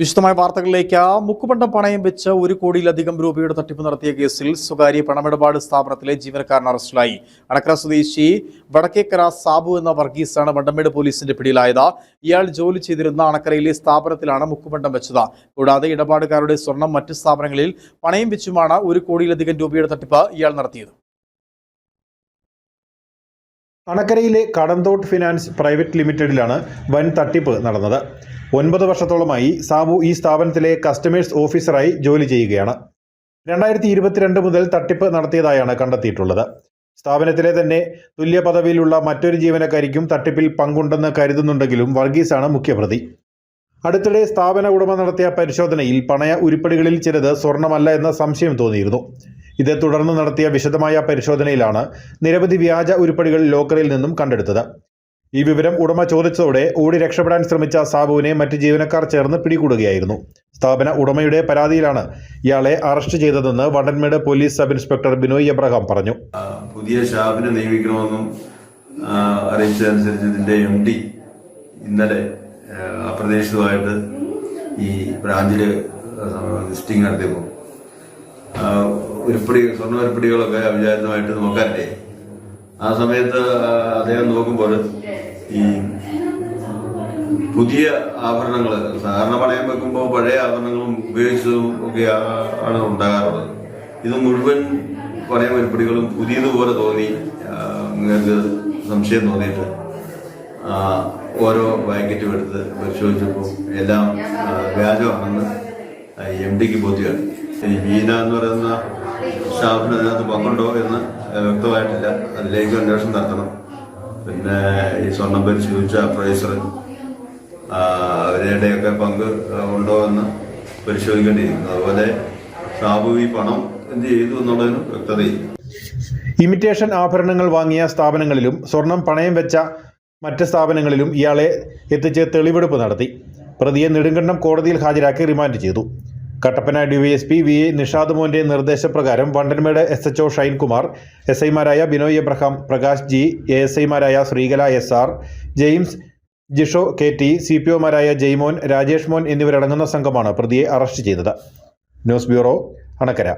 വിശദമായ വാർത്തകളിലേക്ക് മുക്കുപണ്ടം പണയം വെച്ച് ഒരു കോടിയിലധികം രൂപയുടെ തട്ടിപ്പ് നടത്തിയ കേസിൽ സ്വകാര്യ പണമിടപാട് സ്ഥാപനത്തിലെ ജീവനക്കാരൻ അറസ്റ്റിലായി. അടക്കര സ്വദേശി വടക്കേക്കര സാബു എന്ന വർഗീസാണ് വണ്ടമേട് പോലീസിന്റെ പിടിയിലായത്. ഇയാൾ ജോലി ചെയ്തിരുന്ന അണക്കരയിലെ സ്ഥാപനത്തിലാണ് മുക്കുപണ്ടം വെച്ചത്. കൂടാതെ ഇടപാടുകാരുടെ സ്വർണം മറ്റ് സ്ഥാപനങ്ങളിൽ പണയം വെച്ചുമാണ് ഒരു കോടിയിലധികം രൂപയുടെ തട്ടിപ്പ് ഇയാൾ നടത്തിയത്. അണക്കരയിലെ കടന്തോട്ട് ഫിനാൻസ് പ്രൈവറ്റ് ലിമിറ്റഡിലാണ് വൻ തട്ടിപ്പ് നടന്നത്. ഒൻപത് വർഷത്തോളമായി സാബു ഈ സ്ഥാപനത്തിലെ കസ്റ്റമേഴ്സ് ഓഫീസറായി ജോലി ചെയ്യുകയാണ്. രണ്ടായിരത്തി ഇരുപത്തിരണ്ട് മുതൽ തട്ടിപ്പ് നടത്തിയതായാണ് കണ്ടെത്തിയിട്ടുള്ളത്. സ്ഥാപനത്തിലെ തന്നെ തുല്യ പദവിയിലുള്ള മറ്റൊരു ജീവനക്കാരിക്കും തട്ടിപ്പിൽ പങ്കുണ്ടെന്ന് കരുതുന്നുണ്ടെങ്കിലും വർഗീസാണ് മുഖ്യപ്രതി. അടുത്തിടെ സ്ഥാപന ഉടമ നടത്തിയ പരിശോധനയിൽ പണയ ഉരുപ്പടികളിൽ ചിലത് സ്വർണമല്ല എന്ന സംശയം തോന്നിയിരുന്നു. ഇതേ തുടർന്ന് നടത്തിയ വിശദമായ പരിശോധനയിലാണ് നിരവധി വ്യാജ ഉരുപ്പടികൾ ലോക്കറിൽ നിന്നും കണ്ടെടുത്തത്. ഈ വിവരം ഉടമ ചോദിച്ചതോടെ ഓടി രക്ഷപ്പെടാൻ ശ്രമിച്ച സാബുവിനെ മറ്റ് ജീവനക്കാർ ചേർന്ന് പിടികൂടുകയായിരുന്നു. സ്ഥാപന ഉടമയുടെ പരാതിയിലാണ് ഇയാളെ അറസ്റ്റ് ചെയ്തതെന്ന് Vandanmedu police sub inspector Binoy Abraham പറഞ്ഞു. പുതിയ ഷാബിനെ നിയമിക്കണമെന്നും അറിയിച്ചതനുസരിച്ച് ഇതിന്റെ എം ഡി ഇന്നലെ അപ്രതീക്ഷിതമായിട്ട് ഈ ബ്രാഞ്ചിൽ ലിസ്റ്റിംഗ് നടത്തിയപ്പോൾ ഉരുപ്പടി സ്വർണ ഉരുപ്പടികളൊക്കെ അവിചാരിതമായിട്ട് നോക്കാറില്ലേ? ആ സമയത്ത് അദ്ദേഹം നോക്കുമ്പോൾ ഈ പുതിയ ആഭരണങ്ങൾ സാധാരണ പണയം വെക്കുമ്പോൾ പഴയ ആഭരണങ്ങളും ഉപയോഗിച്ചതും ഒക്കെ ആണ് ഉണ്ടാകാറുള്ളത്. ഇത് മുഴുവൻ പണയ ഉരുപ്പടികളും പുതിയതുപോലെ തോന്നി നിങ്ങൾക്ക് സംശയം തോന്നിയിട്ട് ഓരോ പാക്കറ്റും എടുത്ത് പരിശോധിച്ചപ്പോൾ എല്ലാം വ്യാജമാണെന്ന് എം ഡിക്ക് ബോധ്യമാണ് ബീന എന്ന് പറയുന്ന സ്റ്റാഫിന് അതിനകത്ത് പങ്കുണ്ടോ എന്ന് വ്യക്തമായിട്ടില്ല. അതിലേക്ക് അന്വേഷണം നടത്തണം. പിന്നെ ഈ സ്വർണം പരിശോധിച്ച അപ്രൈസർ അവരുടെയൊക്കെ പങ്ക് ഉണ്ടോ എന്ന് പരിശോധിക്കേണ്ടിയിരിക്കുന്നു. അതുപോലെ സ്റ്റാഫ് ഈ പണം എന്ത് ചെയ്തു എന്നുള്ളതിന് വ്യക്തതയില്ല. ഇമിറ്റേഷൻ ആഭരണങ്ങൾ വാങ്ങിയ സ്ഥാപനങ്ങളിലും സ്വർണം പണയം വെച്ച മറ്റ് സ്ഥാപനങ്ങളിലും ഇയാളെ എത്തിച്ച് തെളിവെടുപ്പ് നടത്തി. പ്രതിയെ നെടുങ്കണ്ടം കോടതിയിൽ ഹാജരാക്കി റിമാൻഡ് ചെയ്തു. Kattappana DYSP V A Nishad മോന്റെ നിർദ്ദേശപ്രകാരം Vandanmedu S H O Shinekumar S ഐമാരായ Binoy Abraham Prakash G A S ഐമാരായ Sreekala S R James Jisho K T C P ഒമാരായ Jaimon Rajesh മോൻ എന്നിവരടങ്ങുന്ന സംഘമാണ് പ്രതിയെ അറസ്റ്റ് ചെയ്തത്. News bureau Anakkara.